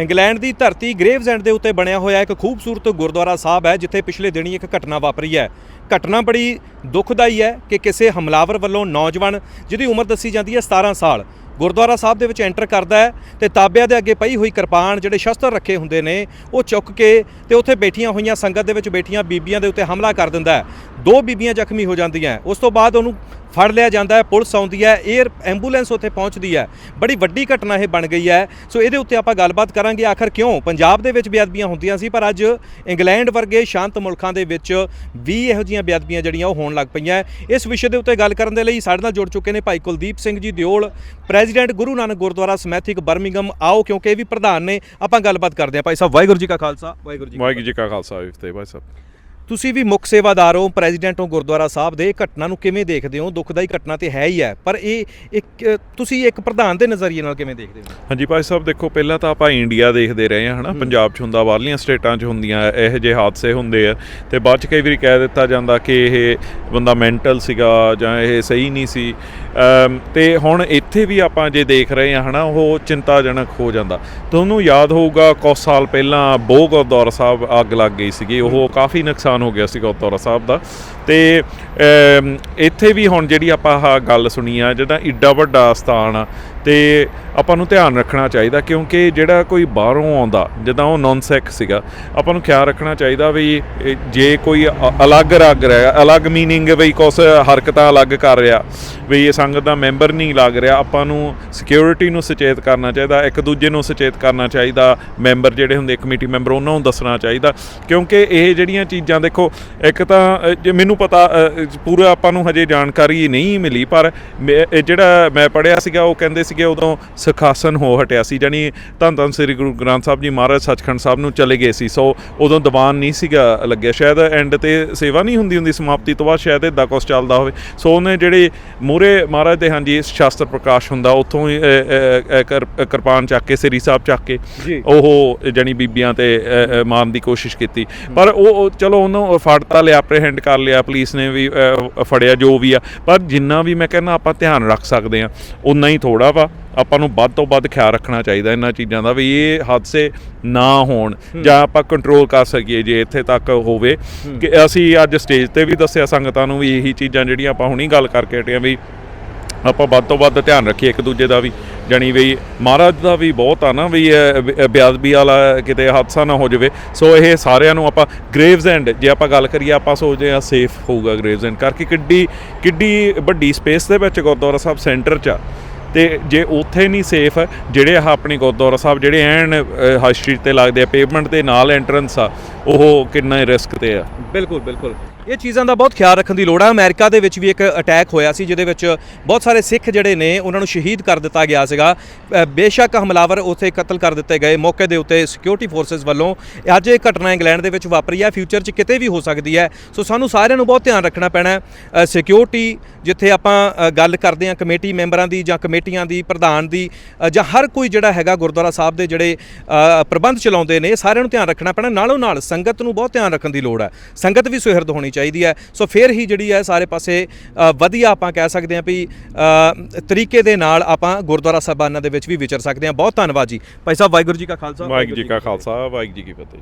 England ਦੀ ਧਰਤੀ ਗ੍ਰੇਵਜ਼ੈਂਡ ਦੇ ਉੱਤੇ ਬਣਿਆ ਹੋਇਆ ਇੱਕ ਖੂਬਸੂਰਤ ਗੁਰਦੁਆਰਾ ਸਾਹਿਬ ਹੈ, ਜਿੱਥੇ ਪਿਛਲੇ ਦਿਨੀ ਇੱਕ ਘਟਨਾ ਵਾਪਰੀ ਹੈ। ਘਟਨਾ ਬੜੀ ਦੁਖਦਾਈ ਹੈ ਕਿ ਕਿਸੇ ਹਮਲਾਵਰ ਵੱਲੋਂ ਨੌਜਵਾਨ, ਜਿਹਦੀ ਉਮਰ ਦੱਸੀ ਜਾਂਦੀ ਹੈ 17 ਸਾਲ ਗੁਰਦੁਆਰਾ ਸਾਹਿਬ ਦੇ ਵਿੱਚ ਐਂਟਰ ਕਰਦਾ ਹੈ ਤੇ ਤਾਬਿਆਂ ਦੇ ਅੱਗੇ ਪਈ ਹੋਈ ਕਿਰਪਾਨ ਜਿਹੜੇ ਸ਼ਸਤਰ ਰੱਖੇ ਹੁੰਦੇ ਨੇ, ਉਹ ਚੁੱਕ ਕੇ ਤੇ ਉੱਥੇ ਬੈਠੀਆਂ ਹੋਈਆਂ ਸੰਗਤ ਦੇ ਵਿੱਚ ਬੈਠੀਆਂ ਬੀਬੀਆਂ ਦੇ ਉੱਤੇ ਹਮਲਾ ਕਰ ਦਿੰਦਾ ਹੈ। ਦੋ ਬੀਬੀਆਂ ਜ਼ਖਮੀ ਹੋ ਜਾਂਦੀਆਂ ਉਸ ਤੋਂ ਬਾਅਦ ਉਹਨੂੰ ਫੜ ਲਿਆ ਜਾਂਦਾ ਹੈ, ਪੁਲਿਸ ਆਉਂਦੀ ਹੈ 에ਅਰ ਐਂਬੂਲੈਂਸ ਉੱਥੇ ਪਹੁੰਚਦੀ ਹੈ। ਬੜੀ ਵੱਡੀ ਘਟਨਾ ਇਹ ਬਣ ਗਈ ਹੈ। ਸੋ ਇਹਦੇ ਉੱਤੇ ਆਪਾਂ ਗੱਲਬਾਤ ਕਰਾਂਗੇ ਆਖਰ ਕਿਉਂ? ਪੰਜਾਬ ਦੇ ਵਿੱਚ ਬੇਅਦਬੀਆਂ ਹੁੰਦੀਆਂ ਸੀ, ਪਰ ਅੱਜ ਇੰਗਲੈਂਡ ਵਰਗੇ ਸ਼ਾਂਤ ਮੁਲਕਾਂ ਦੇ ਵਿੱਚ ਵੀ ਇਹੋ ਜਿਹੀਆਂ ਬੇਅਦਬੀਆਂ ਜਿਹੜੀਆਂ ਉਹ ਹੋਣ ਲੱਗ ਪਈਆਂ ਇਸ ਵਿਸ਼ੇ ਦੇ ਉੱਤੇ ਗੱਲ ਕਰਨ ਦੇ ਲਈ ਸਾਡੇ ਨਾਲ ਜੁੜ ਚੁੱਕੇ ਨੇ Bhai Kuldeep Singh ji Deol president Guru Nanak Gurdwara Smethwick Birmingham ਆਓ ਕਿਉਂਕਿ ਇਹ ਵੀ ਪ੍ਰਧਾਨ ਨੇ। ਆਪਾਂ ਗੱਲਬਾਤ ਕਰਦੇ ਹਾਂ। ਭਾਈ ਸਾਹਿਬ ਵਾਹਿਗੁਰੂ ਜੀ ਕਾ ਖਾਲਸਾ ਵਾਹਿਗੁਰੂ ਜੀ ਵਾਹਿਗੁਰੂ ਜੀ ਕਾ ਖਾਲਸਾ ਜੀ ਫਤਿਹ ਭਾਈ ਸਾਹਿਬ। ਤੁਸੀਂ ਵੀ ਮੁੱਖ ਸੇਵਾਦਾਰ ਹੋ ਪ੍ਰੈਜ਼ੀਡੈਂਟ ਹੋ ਗੁਰਦੁਆਰਾ ਸਾਹਿਬ ਦੇ। ਇਹ ਘਟਨਾ ਨੂੰ ਕਿਵੇਂ ਦੇਖਦੇ ਹੋ? ਦੁਖਦਾਈ ਘਟਨਾ ਤੇ ਹੈ ਹੀ ਹੈ। ਪਰ ਇਹ ਇੱਕ ਤੁਸੀਂ ਇੱਕ ਪ੍ਰਧਾਨ ਦੇ ਨਜ਼ਰੀਏ ਨਾਲ ਕਿਵੇਂ ਦੇਖਦੇ ਹੋ? ਹਾਂਜੀ ਭਾਈ ਸਾਹਿਬ ਦੇਖੋ ਪਹਿਲਾਂ ਤਾਂ ਆਪਾਂ ਇੰਡੀਆ ਦੇਖਦੇ ਰਹੇ ਹਾਂ ਹਨਾ। ਪੰਜਾਬ 'ਚ ਹੁੰਦਾ ਬਾਹਰਲੀਆਂ ਸਟੇਟਾਂ 'ਚ ਹੁੰਦੀਆਂ ਇਹੋ ਜਿਹੇ ਹਾਦਸੇ ਹੁੰਦੇ ਆ। ਤੇ ਬਾਅਦ 'ਚ ਕਈ ਵਾਰੀ ਕਹਿ ਦਿੱਤਾ ਜਾਂਦਾ ਕਿ ਇਹ ਬੰਦਾ ਮੈਂਟਲ ਸੀਗਾ ਜਾਂ ਇਹ ਸਹੀ ਨਹੀਂ ਸੀ। ਤੇ ਹੁਣ ਇੱਥੇ ਵੀ ਆਪਾਂ ਜੇ ਦੇਖ ਰਹੇ ਹਾਂ, ਹਨਾ, ਉਹ ਚਿੰਤਾਜਨਕ ਹੋ ਜਾਂਦਾ। ਤੁਹਾਨੂੰ ਯਾਦ ਹੋਊਗਾ ਕੁਝ ਸਾਲ ਪਹਿਲਾਂ ਬੋਹ ਗੁਰਦੁਆਰਾ ਸਾਹਿਬ ਅੱਗ ਲੱਗ ਗਈ ਸੀਗੀ, ਉਹ ਕਾਫੀ ਨੁਕਸਾਨ ਹੋ ਗਿਆ ਸੀ ਗੁਰਦੁਆਰਾ ਸਾਹਿਬ ਦਾ। ਤੇ ਇੱਥੇ ਵੀ ਹੁਣ ਜਿਹੜੀ ਆਪਾਂ ਆਹ ਗੱਲ ਸੁਣੀ ਆ, ਜਿਹੜਾ ਇੱਡਾ ਵੱਡਾ ਸਥਾਨ ਆ, ਤੇ ਆਪਾਂ ਨੂੰ ਧਿਆਨ ਰੱਖਣਾ ਚਾਹੀਦਾ, ਕਿਉਂਕਿ ਜਿਹੜਾ ਕੋਈ ਬਾਹਰੋਂ ਆਉਂਦਾ, ਜਿੱਦਾਂ ਉਹ ਨੌਨ ਸੈਕ ਸੀਗਾ, ਆਪਾਂ ਨੂੰ ਖਿਆਲ ਰੱਖਣਾ ਚਾਹੀਦਾ ਵੀ ਜੇ ਕੋਈ ਅ- ਅਲੱਗ ਰੱਗ ਰਿਹਾ, ਅਲੱਗ ਮੀਨਿੰਗ ਵੀ ਕੁਛ ਹਰਕਤਾਂ ਅਲੱਗ ਕਰ ਰਿਹਾ, ਵੀ ਇਹ ਸੰਗਤ ਦਾ ਮੈਂਬਰ ਨਹੀਂ ਲੱਗ ਰਿਹਾ, ਆਪਾਂ ਨੂੰ ਸਿਕਿਉਰਿਟੀ ਨੂੰ ਸੁਚੇਤ ਕਰਨਾ ਚਾਹੀਦਾ, ਇੱਕ ਦੂਜੇ ਨੂੰ ਸੁਚੇਤ ਕਰਨਾ ਚਾਹੀਦਾ, ਮੈਂਬਰ ਜਿਹੜੇ ਹੁੰਦੇ ਕਮੇਟੀ ਮੈਂਬਰ, ਉਹਨਾਂ ਨੂੰ ਦੱਸਣਾ ਚਾਹੀਦਾ। ਕਿਉਂਕਿ ਇਹ ਜਿਹੜੀਆਂ ਚੀਜ਼ਾਂ ਦੇਖੋ, ਇੱਕ ਤਾਂ ਜੇ ਮੈਨੂੰ ਪਤਾ ਪੂਰਾ ਆਪਾਂ ਨੂੰ ਹਜੇ ਜਾਣਕਾਰੀ ਨਹੀਂ ਮਿਲੀ, ਪਰ ਮੈਂ- ਜਿਹੜਾ ਮੈਂ ਪੜਿਆ ਸੀਗਾ, ਉਹ ਕਹਿੰਦੇ ਸੀਗੇ ਉਦੋਂ ਸੁਖਾਸਨ ਹੋ ਹਟਿਆ ਸੀ ਜਾਨੀ ਧੰਨ ਧੰਨ ਸ੍ਰੀ ਗੁਰੂ ਗ੍ਰੰਥ ਸਾਹਿਬ ਜੀ ਮਹਾਰਾਜ ਸੱਚਖੰਡ ਸਾਹਿਬ ਨੂੰ ਚਲੇ ਗਏ ਸੀ, ਸੋ ਉਦੋਂ ਦੀਵਾਨ ਨਹੀਂ ਸੀਗਾ ਲੱਗਿਆ, ਸ਼ਾਇਦ ਐਂਡ ਤੇ ਸੇਵਾ ਨਹੀਂ ਹੁੰਦੀ ਹੁੰਦੀ, ਸਮਾਪਤੀ ਤੋਂ ਬਾਅਦ ਸ਼ਾਇਦ ਇਦਾਂ ਕੁਛ ਚੱਲਦਾ ਹੋਵੇ, ਸੋ ਉਹਨੇ ਜਿਹੜੇ ਮੂਰੇ ਮਹਾਰਾਜ ਦੇ ਹਾਂਜੀ ਸ਼ਾਸਤਰ ਪ੍ਰਕਾਸ਼ ਹੁੰਦਾ ਉੱਥੋਂ ਹੀ ਕਿਰਪਾਨ ਚੱਕ ਕੇ ਸ੍ਰੀ ਸਾਹਿਬ ਚੱਕ ਕੇ। ਉਹ ਜਾਨੀ ਬੀਬੀਆਂ ਤੇ ਮਾਰਨ ਦੀ ਕੋਸ਼ਿਸ਼ ਕੀਤੀ। ਪਰ ਉਹ ਚਲੋ ਉਹਨੂੰ ਫੜ ਤਾਂ ਲਿਆ ਐਪਰੀਹੈਂਡ ਕਰ ਲਿਆ ਪੁਲਿਸ ਨੇ ਵੀ ਫੜਿਆ ਜੋ ਵੀ ਆ। ਪਰ ਜਿੰਨਾ ਵੀ ਮੈਂ ਕਹਿੰਦਾ ਆਪਾਂ ਧਿਆਨ ਰੱਖ ਸਕਦੇ ਆ ਉਨਾ ਹੀ ਥੋੜਾ ਵਾ। ਆਪਾਂ ਨੂੰ ਵੱਧ ਤੋਂ ਵੱਧ ਖਿਆਲ ਰੱਖਣਾ ਚਾਹੀਦਾ ਇਹਨਾਂ ਚੀਜ਼ਾਂ ਦਾ ਵੀ ਇਹ ਹਾਦਸੇ ਨਾ ਹੋਣ ਜਾਂ ਆਪਾਂ ਕੰਟਰੋਲ ਕਰ ਸਕੀਏ ਜੇ ਇੱਥੇ ਤੱਕ ਹੋਵੇ। ਕਿ ਅਸੀਂ ਅੱਜ ਸਟੇਜ ਤੇ ਵੀ ਦੱਸਿਆ ਸੰਗਤਾਂ ਨੂੰ ਵੀ ਇਹੀ ਚੀਜ਼ਾਂ ਜਿਹੜੀਆਂ ਆਪਾਂ ਹੁਣੀ ਗੱਲ ਕਰਕੇ ਹਟੇ ਆ ਵੀ ਆਪਾਂ ਵੱਧ ਤੋਂ ਵੱਧ ਧਿਆਨ ਰੱਖੀਏ ਇੱਕ ਦੂਜੇ ਦਾ ਵੀ, ਜਾਣੀ ਵੀ ਮਹਾਰਾਜ ਦਾ ਵੀ ਬਹੁਤ ਆ ਨਾ ਵੀ, ਇਹ ਬਿਆਦਬੀ ਵਾਲਾ ਕਿਤੇ ਹਾਦਸਾ ਨਾ ਹੋ ਜਾਵੇ। ਸੋ ਇਹ ਸਾਰਿਆਂ ਨੂੰ ਆਪਾਂ ਗ੍ਰੇਵਜ਼ ਐਂਡ ਜੇ ਆਪਾਂ ਗੱਲ ਕਰੀਏ, ਆਪਾਂ ਸੋਚਦੇ ਆ ਸੇਫ ਹੋਊਗਾ ਗ੍ਰੇਵਜ਼ ਐਂਡ ਕਰਕੇ ਕਿੱਡੀ ਕਿੱਡੀ ਵੱਡੀ ਸਪੇਸ ਦੇ ਵਿੱਚ ਗੁਰਦੁਆਰਾ ਸਾਹਿਬ ਸੈਂਟਰ 'ਚ ਆ। ਤੇ ਜੇ ਉੱਥੇ ਨਹੀਂ ਸੇਫ ਜਿਹੜੇ ਆਹ ਆਪਣੇ ਗੁਰਦੁਆਰਾ ਸਾਹਿਬ, ਜਿਹੜੇ ਐਨ ਹਾਈ ਸਟਰੀਟ ਤੇ ਲੱਗਦੇ ਆ ਪੇਵਮੈਂਟ ਦੇ ਨਾਲ ਐਂਟਰੈਂਸ ਆ, ਉਹ ਕਿੰਨਾ ਰਿਸਕ ਤੇ ਆ। ਬਿਲਕੁਲ ਬਿਲਕੁਲ। ਇਹ ਚੀਜ਼ਾਂ ਦਾ ਬਹੁਤ ਖਿਆਲ ਰੱਖਣ ਦੀ ਲੋੜ ਹੈ ਅਮਰੀਕਾ ਦੇ ਵਿੱਚ ਵੀ ਇੱਕ ਅਟੈਕ ਹੋਇਆ ਸੀ, ਜਿਹਦੇ ਵਿੱਚ ਬਹੁਤ ਸਾਰੇ ਸਿੱਖ ਜਿਹੜੇ ਨੇ, ਉਹਨਾਂ ਨੂੰ ਸ਼ਹੀਦ ਕਰ ਦਿੱਤਾ ਗਿਆ ਸੀਗਾ। ਬੇਸ਼ੱਕ ਹਮਲਾਵਰ ਉੱਥੇ ਕਤਲ ਕਰ ਦਿੱਤੇ ਗਏ। ਮੌਕੇ ਦੇ ਉੱਤੇ ਸਿਕਿਉਰਿਟੀ ਫੋਰਸਸ ਵੱਲੋਂ ਅੱਜ ਇਹ ਘਟਨਾ ਇੰਗਲੈਂਡ ਦੇ ਵਿੱਚ ਵਾਪਰੀ ਹੈ। ਫਿਊਚਰ 'ਚ ਕਿਤੇ ਵੀ ਹੋ ਸਕਦੀ ਹੈ। ਸੋ ਸਾਨੂੰ ਸਾਰਿਆਂ ਨੂੰ ਬਹੁਤ ਧਿਆਨ ਰੱਖਣਾ ਪੈਣਾ ਹੈ। ਸਿਕਿਉਰਿਟੀ ਜਿੱਥੇ ਆਪਾਂ ਗੱਲ ਕਰਦੇ ਹਾਂ, ਕਮੇਟੀ ਮੈਂਬਰਾਂ ਦੀ ਜਾਂ ਕਮੇਟੀਆਂ ਦੀ, ਪ੍ਰਧਾਨ ਦੀ ਜਾਂ ਹਰ ਕੋਈ ਜਿਹੜਾ ਹੈਗਾ ਗੁਰਦੁਆਰਾ ਸਾਹਿਬ ਦੇ ਜਿਹੜੇ ਪ੍ਰਬੰਧ ਚਲਾਉਂਦੇ ਨੇ, ਸਾਰਿਆਂ ਨੂੰ ਧਿਆਨ ਰੱਖਣਾ ਪੈਣਾ। ਨਾਲੋਂ ਨਾਲ ਸੰਗਤ ਨੂੰ ਬਹੁਤ ਧਿਆਨ ਰੱਖਣ ਦੀ ਲੋੜ ਹੈ। ਸੰਗਤ ਵੀ ਸੁਹਿਰਦ ਹੋਣੀ ਚਾਹੀਦੀ ਹੈ। ਸੋ ਫਿਰ ਹੀ ਜਿਹੜੀ ਹੈ ਸਾਰੇ ਪਾਸੇ ਵਧੀਆ ਆਪਾਂ ਕਹਿ ਸਕਦੇ ਹਾਂ ਵੀ ਤਰੀਕੇ ਦੇ ਨਾਲ ਆਪਾਂ ਗੁਰਦੁਆਰਾ ਸਾਹਿਬਾਨਾਂ ਦੇ ਵਿੱਚ ਵੀ ਵਿਚਰ ਸਕਦੇ ਹਾਂ। ਬਹੁਤ ਧੰਨਵਾਦ ਜੀ। ਭਾਈ ਸਾਹਿਬ ਵਾਹਿਗੁਰੂ ਜੀ ਕਾ ਖਾਲਸਾ ਵਾਹਿਗੁਰੂ ਜੀ ਕਾ ਖਾਲਸਾ ਵਾਹਿਗੁਰੂ ਜੀ ਕੀ ਫਤਿਹ।